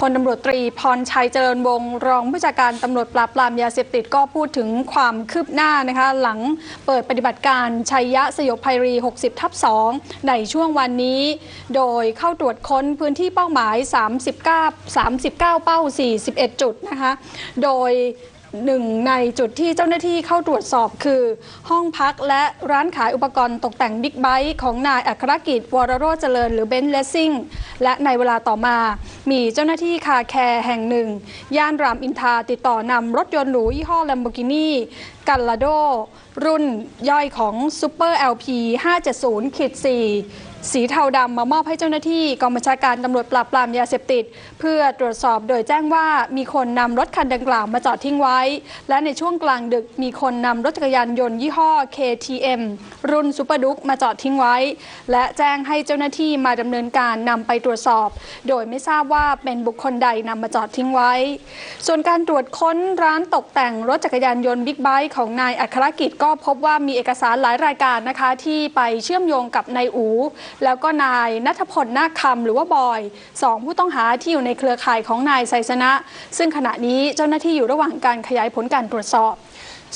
พลตำรวจตรีพรชัยเจริญวงศ์รองผู้จัดการตำรวจปราบปรามยาเสพติดก็พูดถึงความคืบหน้านะคะหลังเปิดปฏิบัติการชัยยะสยบภัยรี 60 ทับ 2 ในช่วงวันนี้ โดยเข้าตรวจค้นพื้นที่เป้าหมาย 39 39 เป้า 41 จุดนะคะโดยหนึ่งในจุดที่เจ้าหน้าที่เข้าตรวจสอบคือ ห้องพักและร้านขายอุปกรณ์ตกแต่งบิ๊กไบค์ของนายอัครกิจวรโรจเจริญหรือเบนซ์เลสซิ่งและในเวลาต่อมา มีเจ้าหน้าที่คาแคร์แห่งหนึ่ง ย่านรามอินทราติดต่อนำรถยนต์หรูยี่ห้อ Lamborghini กัลลาโดรุ่นย่อยของ Super LP 570ขีด4สีเทาดำมามอบให้เจ้าหน้าที่กองบัญชาการตำรวจปราบปรามยาเสพติด เพื่อตรวจสอบโดยแจ้งว่ามีคนนำรถคันดังกล่าวมาจอดทิ้งไว้ และในช่วงกลางดึกมีคนนำรถจักรยานยนต์ยี่ห้อ KTM รุ่นซูเปอร์ดุ๊กมาจอดทิ้งไว้ และแจ้งให้เจ้าหน้าที่มาดำเนินการนำไปตรวจสอบ โดยไม่ทราบว่าเป็นบุคคลใดนำมาจอดทิ้งไว้ ส่วนการตรวจค้นร้านตกแต่งรถจักรยานยนต์บิ๊กไบค์ของนายอัครกิจก็พบว่ามีเอกสารหลายรายการนะคะที่ไปเชื่อมโยงกับนายอูแล้วก็นายนัทพลนาคคำหรือว่าบอยสองผู้ต้องหาที่อยู่ในเครือข่ายของนายไซสนะ ซึ่งขณะนี้เจ้าหน้าที่อยู่ระหว่างการขยายผลการตรวจสอบ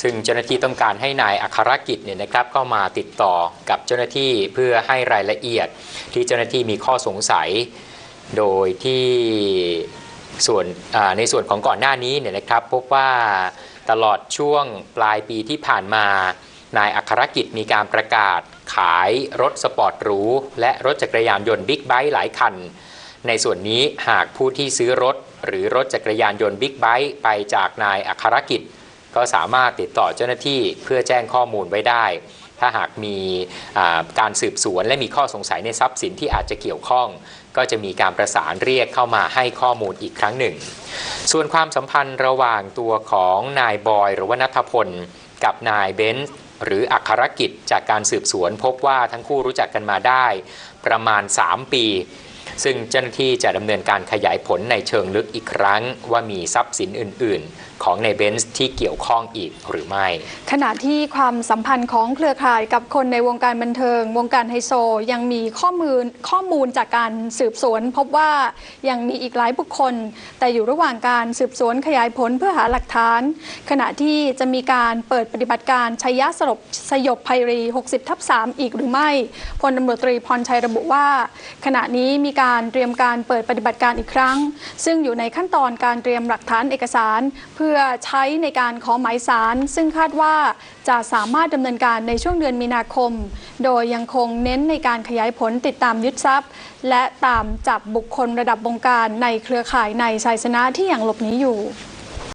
ซึ่งเจ้าหน้าที่ต้องการให้นายอัครกิจเนี่ยนะครับก็มาติดต่อกับเจ้าหน้าที่เพื่อให้รายละเอียดที่เจ้าหน้าที่มีข้อสงสัย โดยที่ส่วนในส่วนของก่อนหน้านี้เนี่ยนะครับพบว่าตลอดช่วงปลายปีที่ผ่านมา นายอัครกิจมีการประกาศขายรถสปอร์ตหรูและรถจักรยานยนต์บิ๊กไบค์หลายคัน ในส่วนนี้หากผู้ที่ซื้อรถ หรือรถจักรยานยนต์บิ๊กไบค์ไปจากนายอัครกิจ ก็สามารถติดต่อเจ้าหน้าที่เพื่อแจ้งข้อมูลไว้ได้ ถ้าหากมีการสืบสวนและมีข้อสงสัยในทรัพย์สินที่อาจจะเกี่ยวข้อง ก็จะมีการประสานเรียกเข้ามาให้ข้อมูลอีกครั้งหนึ่ง ส่วนความสัมพันธ์ระหว่างตัวของนายบอยหรือว่านัทพลกับนายเบนซ์ หรืออัครกิจจากการสืบสวนพบว่าทั้งคู่รู้จักกันมาได้ ประมาณ 3 ปี ซึ่งเจ้าหน้าที่จะดำเนินการขยายผลในเชิงลึกอีกครั้ง ว่ามีทรัพย์สินอื่น ๆ ของในเบนซ์ที่เกี่ยวข้องอีกหรือไม่ ขณะที่ความสัมพันธ์ของเครือข่ายกับคนในวงการบันเทิง วงการไฮโซยังมีข้อมูลข้อมูลจากการสืบสวน พบว่ายังมีอีกหลายบุคคล แต่อยู่ระหว่างการสืบสวนขยายผลเพื่อหาหลักฐาน ขณะที่จะมีการเปิดปฏิบัติการชัยยะสลบสยบภัยรี 60ทับ3อีกหรือไม่พลตำรวจตรีพรชัยระบุว่า ขณะนี้มีการการเตรียมการเปิดปฏิบัติการอีกครั้ง ซึ่งอยู่ในขั้นตอนการเตรียมหลักฐานเอกสาร เพื่อใช้ในการขอหมายสาร ซึ่งคาดว่าจะสามารถดำเนินการในช่วงเดือนมีนาคม โดยยังคงเน้นในการขยายผลติดตามยึดทรัพย์ และตามจับบุคคลระดับวงการในเครือข่ายในไซสนะที่ยังหลบหนีอยู่